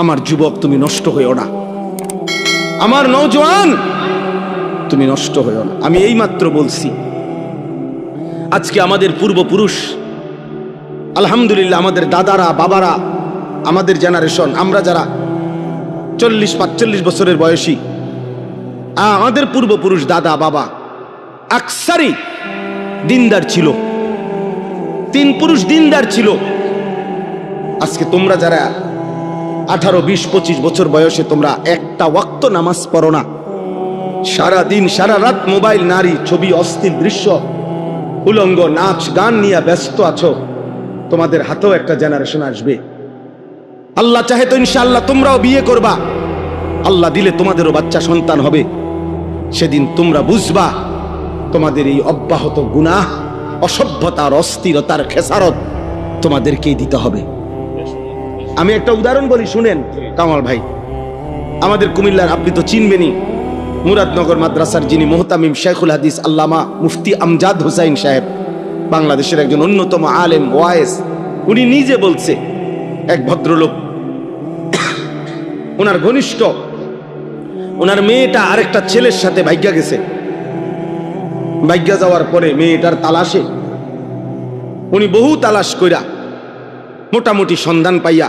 আমার যুবক, তুমি নষ্ট হইও না। আমার নৌজওয়ান তুমি নষ্ট হইও না। আমি এই মাত্র বলছি, আজকে আমাদের পূর্বপুরুষ, আলহামদুলিল্লাহ আমাদের দাদারা, বাবারা, আমাদের জেনারেশন আমরা যারা চল্লিশ, পাঁচচল্লিশ বছরের বয়সী, আমাদের পূর্বপুরুষ দাদা, বাবা, আকসারি দিনদার ছিল। তিন পুরুষ দিনদার ছিল। আজকে তোমরা যারা আঠারো, বিশ, পঁচিশ বছর বয়সে তোমরা একটা ওয়াক্ত নামাজ পড়ো না। সারা দিন সারা রাত মোবাইল, নারী, ছবি, অস্থির দৃশ্য, উলঙ্গ নাচ, গান নিয়ে ব্যস্ত আছো। তোমাদের হাতেও একটা জেনারেশন আসবে। আল্লাহ চাহে তো ইনশাআল্লাহ তোমরাও বিয়ে করবা। আল্লাহ দিলে তোমাদেরও বাচ্চা সন্তান হবে। সেদিন তোমরা বুঝবা, তোমাদের এই অব্যাহত গুনাহ, অসভ্যতার, অস্থিরতার খেসারত তোমাদেরকেই দিতে হবে। আমি একটা উদাহরণ বলি, শুনেন, কামাল ভাই। আমাদের কুমিল্লার আপনি তো চিনবেনই। মুরাদনগর মাদ্রাসার যিনি মোহতামিম শেখুল হাদিস আল্লামা মুফতি আমজাদ হুসাইন সাহেব, বাংলাদেশের একজন অন্যতম আলেম, ওয়ায়েস, উনি নিজে বলছে, এক ভদ্রলোক, ওনার ঘনিষ্ঠ, ওনার মেয়েটা আরেকটা ছেলের সাথে ভাগ্যা গেছে। ভাগ্যা যাওয়ার পরে মেয়েটার তালাশে, উনি বহু তালাশ কইরা, মোটামুটি সন্ধান পাইয়া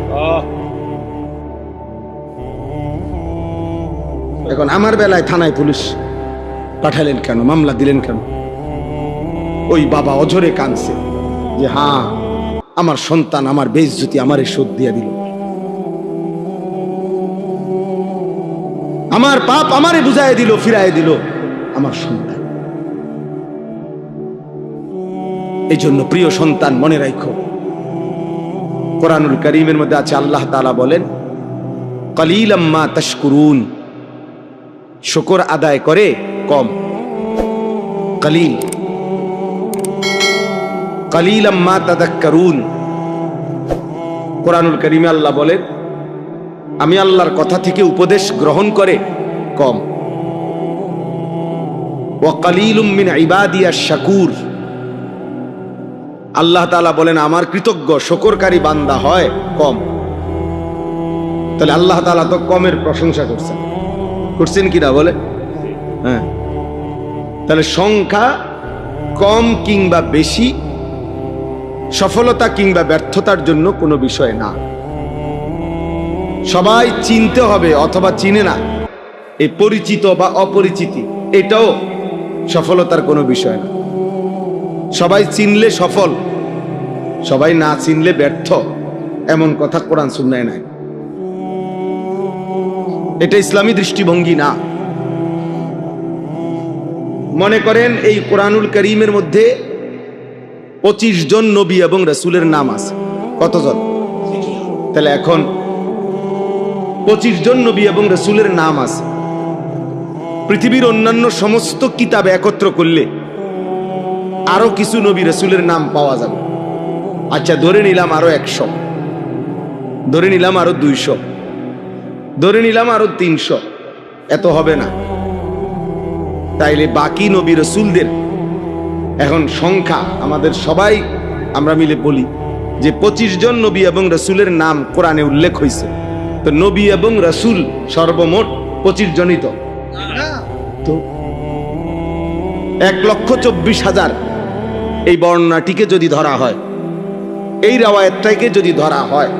এখন আমার বেলায় থানায় পুলিশ পাঠালেন কেন? মামলা দিলেন কেন? ওই বাবা অঝরে কাঁদছে যে হ্যাঁ আমার সন্তান আমার বেইজ্জতি আমারে শোধ দিয়ে দিল। আমার পাপ আমারে বুঝাই দিল ফিরাই দিল আমার সন্তান। এই জন্য প্রিয় সন্তান, মনে রাখো কোরআনুল করিমের মধ্যে আছে, আল্লাহ তাআলা বলেন কলিলাম্মা তশকুরুন শকর আদায় করে কম। কলিল। কলিলাম্মা তাদাক্কারুন। কোরআনুল করিমে আল্লাহ বলেন, আমি আল্লাহর কথা থেকে উপদেশ গ্রহণ করে কম। ওয়াকালিলুম মিন ইবাদিয়া শাকুর। আল্লাহ তালা বলেন, আমার কৃতজ্ঞ, শকরকারী বান্দা হয় কম। তাহলে আল্লাহ তালা তো কমের প্রশংসা করছেন। করছেন কিনা বলে? হ্যাঁ। তাহলে সংখ্যা কম কিংবা বেশি, সফলতা কিংবা ব্যর্থতার জন্য কোনো বিষয় না। সবাই চিনতে হবে অথবা চিনে না, এই পরিচিত বা অপরিচিতি, এটাও সফলতার কোনো বিষয় না। সবাই চিনলে সফল, সবাই না চিনলে ব্যর্থ, এমন কথা কোরআন শুননায় নাই। এটা ইসলামী দৃষ্টিভঙ্গি না। মনে করেন এই কোরআনুল করিমের মধ্যে পঁচিশ জন নবী এবং রসুলের নাম আছে। কতজন? তাহলে এখন পঁচিশ জন নবী এবং রসুলের নাম আছে। পৃথিবীর অন্যান্য সমস্ত কিতাব একত্র করলে আরও কিছু নবী রসুলের নাম পাওয়া যাবে। আচ্ছা ধরে নিলাম আরও একশো। ধরে নিলাম আরও দুইশো। ধরে নিলাম আরও তিনশো। এত হবে না। তাইলে বাকি নবী রসুলদের এখন সংখ্যা আমাদের সবাই আমরা মিলে বলি যে পঁচিশ জন নবী এবং রসুলের নাম কোরআনে উল্লেখ হয়েছে তো নবী এবং রসুল সর্বমোট পঁচিশ জনই তো। তো এক লক্ষ চব্বিশ হাজার এই বর্ণনাটিকে যদি ধরা হয়, এই রাওয়ায়তটাকে যদি ধরা হয়,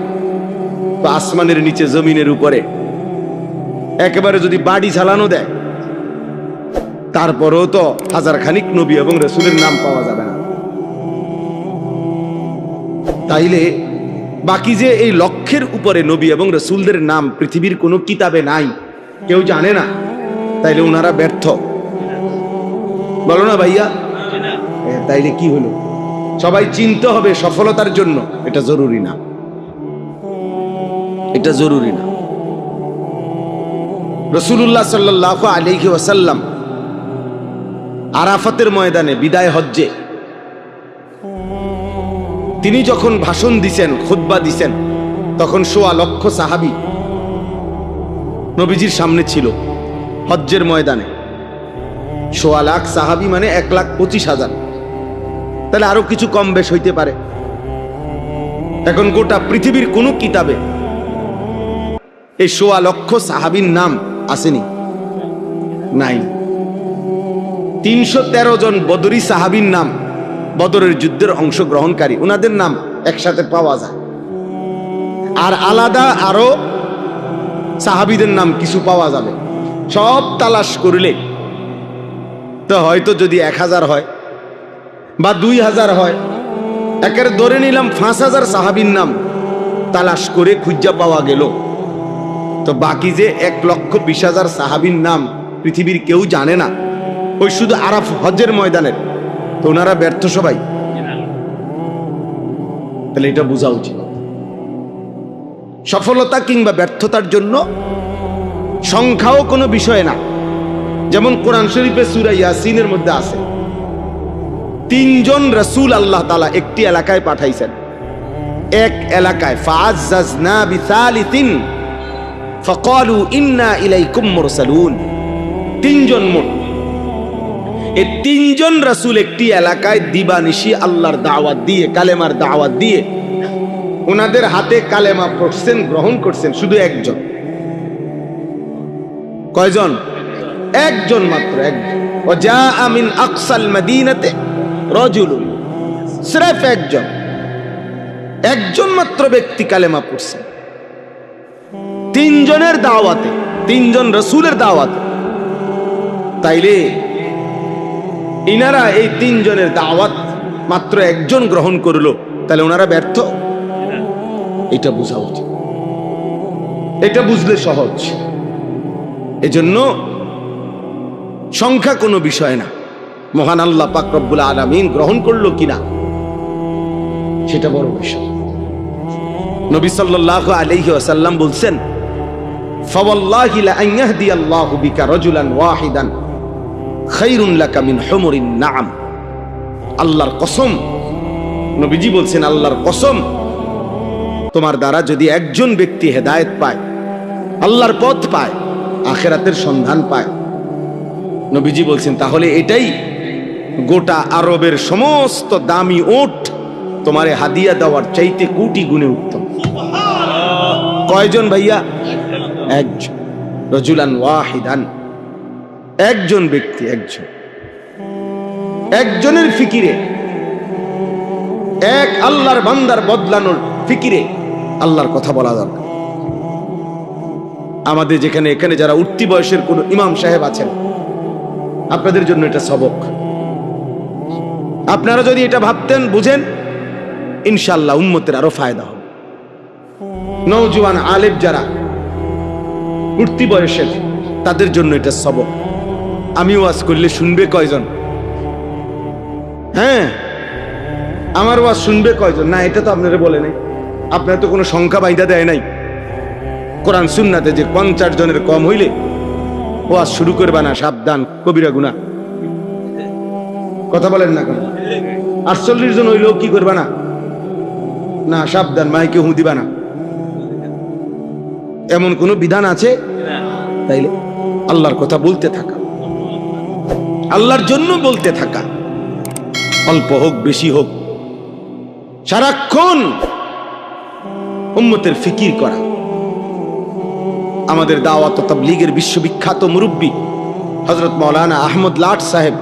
তো আসমানের নিচে জমিনের উপরে একেবারে যদি বাড়ি চালানো দেয়, তারপরেও তো হাজার খানিক নবী এবং রসুলের নাম পাওয়া যাবে না। তাইলে বাকি যে এই লক্ষ্যের উপরে নবী এবং রসুলদের নাম পৃথিবীর কোনো কিতাবে নাই, কেউ জানে না। তাইলে ওনারা ব্যর্থ। বলো না ভাইয়া। তাইলে কি হলো? সবাই চিনতে হবে সফলতার জন্য। এটা জরুরি না। এটা জরুরি না। রসুল্লাহ সাল্লাহ আলিহি ওয়াসাল্লাম আরাফাতের ময়দানে বিদায় হজ্জে। তিনি যখন ভাষণ দিছেন খুদ্া দিছেন তখন সোয়া লক্ষ সাহাবি নবীজির সামনে ছিল হজ্জের ময়দানে। সোয়া লাখ সাহাবি মানে এক লাখ পঁচিশ হাজার। তাহলে আরও কিছু কম বেশ হইতে পারে। এখন গোটা পৃথিবীর কোন কিতাবে এই সোয়া লক্ষ সাহাবির নাম আসেনি। নাই। তিনশো তেরো জন বদরি সাহাবির নাম বদরের যুদ্ধের অংশগ্রহণকারী ওনাদের নাম একসাথে পাওয়া যায়। আর আলাদা আরও সাহাবিদের নাম কিছু পাওয়া যাবে। সব তালাশ করলে তো হয়তো যদি এক হাজার হয় বা দুই হাজার হয়। একের ধরে নিলাম পাঁচ হাজার সাহাবির নাম। তালাশ করে খুঁজা পাওয়া গেল। তো বাকি যে এক লক্ষ বিশ হাজার সাহাবির নাম পৃথিবীর কেউ জানে না। ওই শুধু আরাফ হজের ময়দানের। তো ওনারা ব্যর্থ সবাই। তাহলে এটা বোঝা উচিত। সফলতা কিংবা ব্যর্থতার জন্য সংখ্যাও কোনো বিষয় না। যেমন কোরআন শরীফে সুরা ইয়াসিনের মধ্যে আছে। তিনজন রসুল আল্লাহ তালা একটি এলাকায় পাঠাইছেন। এক এলাকায় ইন্না তিনজন মোট। তিনজন রাসূল একটি এলাকায় দিবানিশি আল্লাহর দাওয়াত দিয়ে, কালেমার দাওয়াত দিয়ে, ওনাদের হাতে কালেমা পড়ছেন, গ্রহণ করছেন শুধু একজন। কয়জন? একজন মাত্র, একজন। ও যা আমিন আকসাল মদিনাতে। রজুলুন স্রেফ একজন। একজন মাত্র ব্যক্তি কালেমা পড়ছেন তিনজনের দাওয়াতে, তিনজন রসুলের দাওয়াতে। তাইলে ইনারা এই তিনজনের দাওয়াত মাত্র একজন গ্রহণ করল তাহলে ওনারা ব্যর্থ? এটা বোঝা উচিত। এটা বুঝলে সহজ। এজন্য সংখ্যা কোনো বিষয় না। মহান আল্লাহ পাক রব্বুল আলামিন গ্রহণ করল কিনা? সেটা বড় বিষয়। নবী সাল্লাল্লাহু আলাইহি ওয়াসাল্লাম বলছেন কসম, তোমার দ্বারা যদি একজন ব্যক্তি হেদায়েত পায়, আল্লাহর পথ পায়, আখেরাতের সন্ধান পায়। নবীজি বলছেন, তাহলে এটাই গোটা আরবের সমস্ত দামি ওট তোমারে হাদিয়া দেওয়ার চাইতে কোটি গুণে উত্তম। কয়জন ভাইয়া? একজন। রজুলান ওয়াহিদান। একজন ব্যক্তি, একজন। একজনের ফিকিরে। এক আল্লাহর বান্দার বদলানোর ফিকিরে আল্লাহর কথা বলা দরকার। আমাদের যেখানে এখানে যারা উঠতি বয়সের কোন ইমাম সাহেব আছেন, আপনাদের জন্য এটা সবক। আপনারা যদি এটা ভাবতেন, বুঝেন ইনশাল্লাহ উন্মতের আরও ফায়দা হবে। নৌজওয়ান আলেব যারা, উঠতি বয়সের, তাদের জন্য এটা সবক। আমি ওয়াজ করলে শুনবে কয়জন? হ্যাঁ আমার ওয়াজ শুনবে কয়জন? না, এটা তো আপনারা বলে নাই। আপনার তো কোনো সংখ্যা বাইদা দেয় নাই। কোরআন সুন্নাতে যে পঞ্চাশ জনের কম হইলে, ওয়াজ শুরু করবে না, সাবধান, কবিরা গুনা কথা বলেন না কেন? আটচল্লিশ জন হইলেও কি করবে না? না, সাবধান, মাইকে হু দিবা না। এমন কোনো বিধান আছে? তাইলে আল্লাহর কথা বলতে থাকা। আল্লাহর জন্য বলতে থাকা। অল্প হোক, বেশি হোক। সারাক্ষণ উম্মতের ফিকির করা। আমাদের দাওয়াত তাবলীগের বিশ্ববিখ্যাত মুরব্বী হজরত মৌলানা আহমদ লাট সাহেব,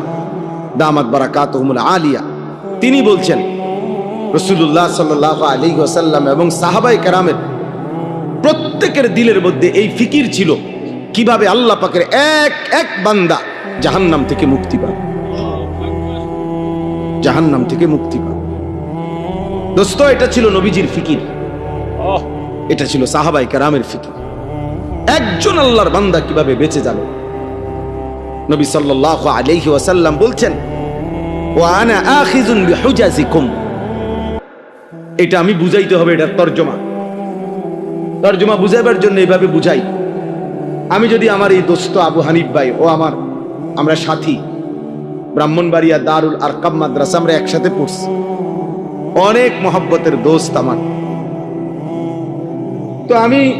দামাত বারাকাত আলিয়া। তিনি বলছেন রসুল্লাহ সাল্লাহ আলী ওসাল্লাম এবং সাহাবাই কারামের প্রত্যেকের দিলের মধ্যে এই ফিকির ছিল, কীভাবে আল্লাহ পাকের এক এক বান্দা জাহান্নাম থেকে মুক্তি পাবে জাহান্নাম থেকে মুক্তি পাবে দোস্ত, এটা ছিল নবীজির ফিকির। এটা ছিল সাহাবাই কারামের ফিকির। একজন আল্লাহর বান্দা কীভাবে বেঁচে যাবে? নবী সাল্লাল্লাহু আলাইহি ওয়াসাল্লাম বলছেন এটা আমি বুঝাইতে হবে এটার তর্জমা। তর্জমা বুঝাবার জন্য এইভাবে বুঝাই। আমি যদি আমার এই দোস্ত আবু হানিফ ভাই ও আমার, আমরা সাথী, ব্রাহ্মণবাড়িয়া দারুল আরকাম মাদ্রাসা আমরা একসাথে পড়ছি। অনেক মহব্বতের দোস্ত আমার। তো আমি,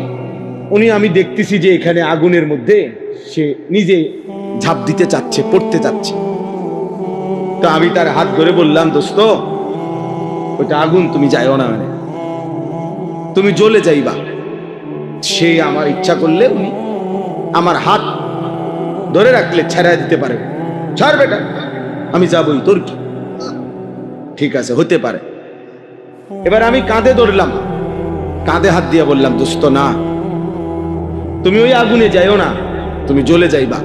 উনি আমি দেখতেছি যে এখানে আগুনের মধ্যে সে নিজে ঝাঁপ দিতে চাচ্ছে, পড়তে চাচ্ছে। তো আমি তার হাত ধরে বললাম, দোস্ত ওটা আগুন, তুমি যাইও না মানে তুমি জ্বলে যাইবা। সে আমার ইচ্ছা করলে উনি আমার হাত ধরে রাখলে, ছেড়া দিতে পারে। ছাড় বেটা, আমি যাবই, তোর কি? ঠিক আছে, হতে পারে। এবার আমি কাঁধে ধরলাম। কাঁধে হাত দিয়ে বললাম, দোস্ত, না, তুমি ওই আগুনে যাইও না, তুমি জ্বলে যাইবা।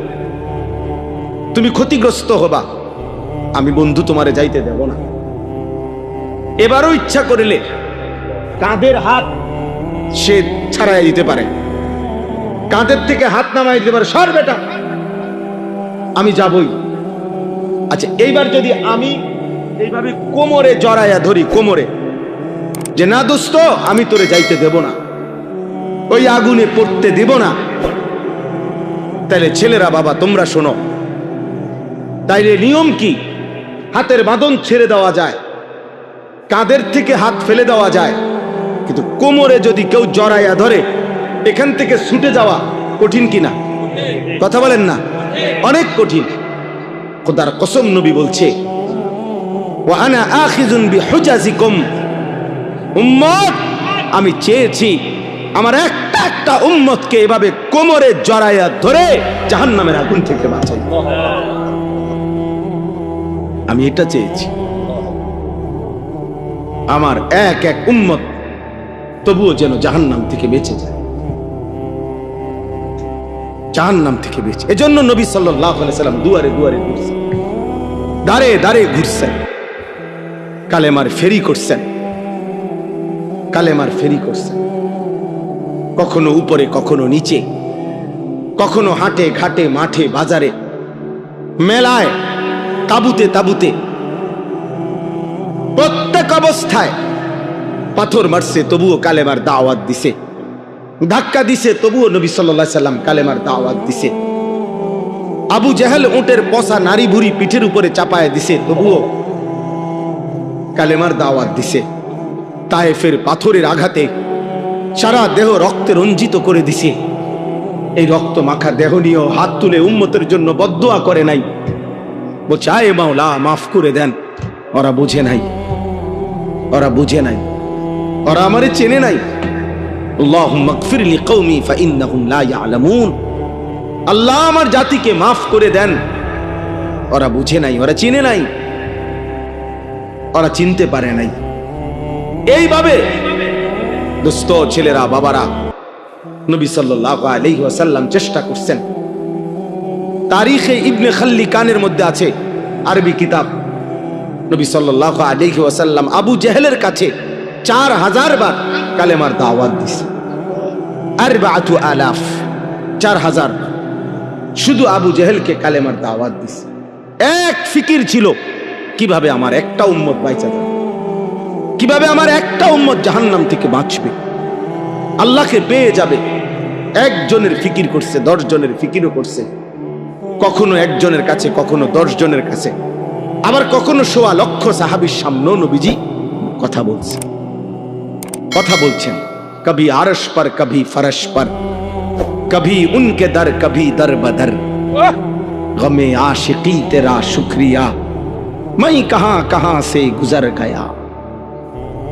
তুমি ক্ষতিগ্রস্ত হবা। আমি বন্ধু তোমারে যাইতে দেব না। এবারও ইচ্ছা করিলে কাঁধের হাত সে ছাড়াই দিতে পারে। কাঁধের থেকে হাত নামাই দিতে পারে। সর বেটা, আমি যাবই। আচ্ছা এইবার যদি আমি এইভাবে কোমরে জড়াইয়া ধরি, কোমরে, যে না দোস্ত, আমি তোরে যাইতে দেব না। ওই আগুনে পড়তে দেব না। তাহলে ছেলেরা বাবা, তোমরা শোনো। তাইলে নিয়ম কি? হাতের বাঁধন ছেড়ে দেওয়া যায়। কাঁধের থেকে হাত ফেলে দেওয়া যায়। কিন্তু কোমরে যদি কেউ জড়াইয়া ধরে, এখান থেকে ছুটে যাওয়া কঠিন কিনা? কথা বলেন না। অনেক কঠিন। খোদার কসম নবী বলছে উম্মত, আমি চেয়েছি আমার একটা একটা উম্মতকে এভাবে কোমরে জড়াইয়া ধরে জাহান্নামের আগুন থেকে বাঁচাই। আমি এটা চেয়েছি। আমার এক এক উম্মত তবুও যেন জাহান্নাম থেকে বেঁচে যায়। জাহান্নাম থেকে বেঁচে এজন্য নবী সাল্লাম দুয়ারে দুয়ারে ঘুরছেন। দাঁড়ে দাঁড়ে ঘুরছেন। কালেমার ফেরি করছেন। কালেমার ফেরি করছেন। কখনো উপরে, কখনো নিচে। কখনো হাটে, ঘাটে, মাঠে, বাজারে। মেলায় তাবুতে তাবুতে। প্রত্যেক অবস্থায় পাথর মারছে, তবুও কালেমার দাওয়াত দিছে। ধাক্কা দিছে, তবুও নবী সাল্লাহ সাল্লাম কালেমার দাওয়াত দিছে। আবু জাহেল উটের পচা নারী ভুরি পিঠের উপরে চাপায় দিছে, তবুও কালেমার দাওয়াত দিছে। তায়েফের পাথরের আঘাতে সারা দেহ রক্তে রঞ্জিত করে দিছে। এই রক্ত মাখা দেহ নিয়েও হাত তুলে উম্মতের জন্য বদুয়া করে নাই। বলছে, আয় মাওলা, মাফ করে দেন। ওরা বুঝে নাই। ওরা বুঝে নাই। ওরা আমারে চেনে নাই। আল্লাহ আমার জাতিকে মাফ করে দেন। ওরা বুঝে নাই, ওরা নাই। ওরা চিনতে পারে নাই। এইভাবে ছেলেরা, বাবারা নবী ওয়াসাল্লাম চেষ্টা করছেন। তারিখে ইবনে খাল্লি কানের মধ্যে আছে আরবি কিতাব। নবী সাল্লাল্লাহু আলাইহি ওয়াসাল্লাম আবু জেহেলের কাছে চার হাজার বার কালেমার দাওয়াত দিছে। আরবাআতু আলাফ, চার হাজার শুধু আবু জেহেলকে কালেমার দাওয়াত দিছে। এক ফিকির ছিল, কীভাবে আমার একটা উম্মত বাইচা যাবে কীভাবে আমার একটা উম্মত জাহান্নাম থেকে বাঁচবে? আল্লাহকে পেয়ে যাবে। একজনের ফিকির করছে দশ জনের ফিকিরও করছে। কখনো একজনের কাছে কখনো দশ জনের কাছে আবার কখনো সোয়া লক্ষ সাহাবির সামনেও নবীজি কথা বলছে কথা বলছেন কবি আরশ পর কবি ফরশ পর কবি উনকে দর কবি দর বদর गमे आशिकी तेरा शुक्रिया मैं कहां कहां से गुजर गया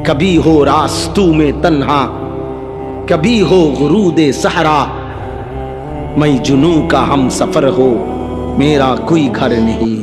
कभी हो रास्तू में तन्हा कभी हो गुरूद सहरा मैं जुनू का हम सफर हो मेरा कोई घर नहीं।